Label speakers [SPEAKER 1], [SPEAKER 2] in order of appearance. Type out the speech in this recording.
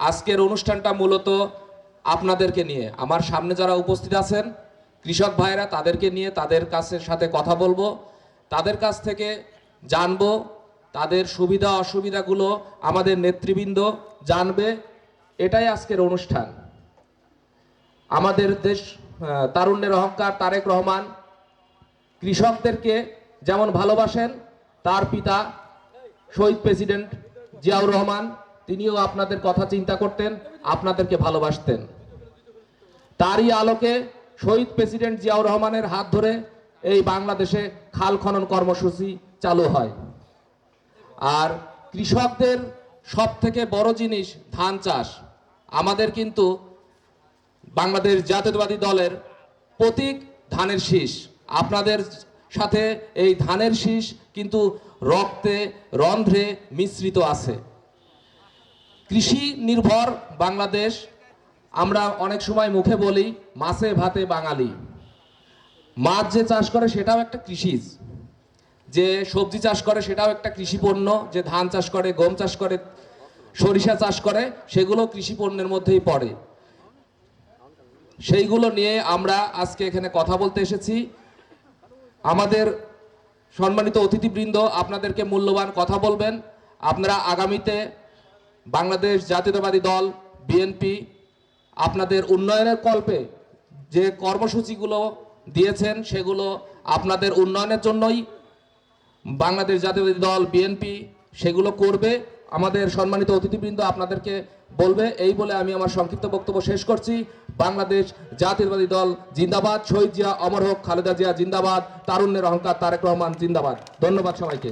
[SPEAKER 1] আজকের অনুষ্ঠানটা মূলত আপনাদেরকে নিয়ে। আমার সামনে যারা উপস্থিত আছেন, কৃষক ভাইরা তাদেরকে নিয়ে তাদের কাছের সাথে কথা বলব। তাদের কাছ থেকে জানব, তাদের সুবিধা অসুবিধাগুলো আমাদের নেতৃবৃন্দ জানবে। এটাই আজকের অনুষ্ঠান। আমাদের দেশ তারুণ্যের অহংকার তারেক রহমান কৃষকদেরকে যেমন ভালোবাসেন, তার পিতা শহীদ প্রেসিডেন্ট জিয়াউর রহমান তিনিও আপনাদের কথা চিন্তা করতেন, আপনাদেরকে ভালোবাসতেন। তারই আলোকে শহীদ প্রেসিডেন্ট জিয়াউর রহমানের হাত ধরে এই বাংলাদেশে খাল খনন কর্মসূচি চালু হয়। আর কৃষকদের সব থেকে বড় জিনিস ধান চাষ। আমাদের কিন্তু বাংলাদেশ জাতীয়তাবাদী দলের প্রতীক ধানের শীষ। আপনাদের সাথে এই ধানের শীষ কিন্তু রক্তে, রন্ধ্রে মিশ্রিত আছে। কৃষি নির্ভর বাংলাদেশ, আমরা অনেক সময় মুখে বলি মাছে ভাতে বাঙালি। মাছ যে চাষ করে সেটাও একটা কৃষি যে সবজি চাষ করে সেটাও একটা কৃষি পণ্য যে ধান চাষ করে, গম চাষ করে, সরিষা চাষ করে, সেগুলো কৃষি পণ্যের মধ্যেই পড়ে। সেইগুলো নিয়ে আমরা আজকে এখানে কথা বলতে এসেছি। আমাদের সম্মানিত অতিথিবৃন্দ, আপনাদেরকে মূল্যবান কথা বলবেন। আপনারা আগামীতে বাংলাদেশ জাতীয়তাবাদী দল বিএনপি আপনাদের উন্নয়নের কল্পে যে কর্মসূচিগুলো দিয়েছেন সেগুলো আপনাদের উন্নয়নের জন্যই বাংলাদেশ জাতীয়তাবাদী দল বিএনপি সেগুলো করবে। আমাদের সম্মানিত অতিথিবৃন্দ আপনাদেরকে বলবে, এই বলে আমি আমার সংক্ষিপ্ত বক্তব্য শেষ করছি। বাংলাদেশ জাতীয়তাবাদী দল জিন্দাবাদ, শহীদ জিয়া অমর হোক, খালেদা জিয়া জিন্দাবাদ, তারুণ্যের অহংকার তারেক রহমান জিন্দাবাদ। ধন্যবাদ সবাইকে।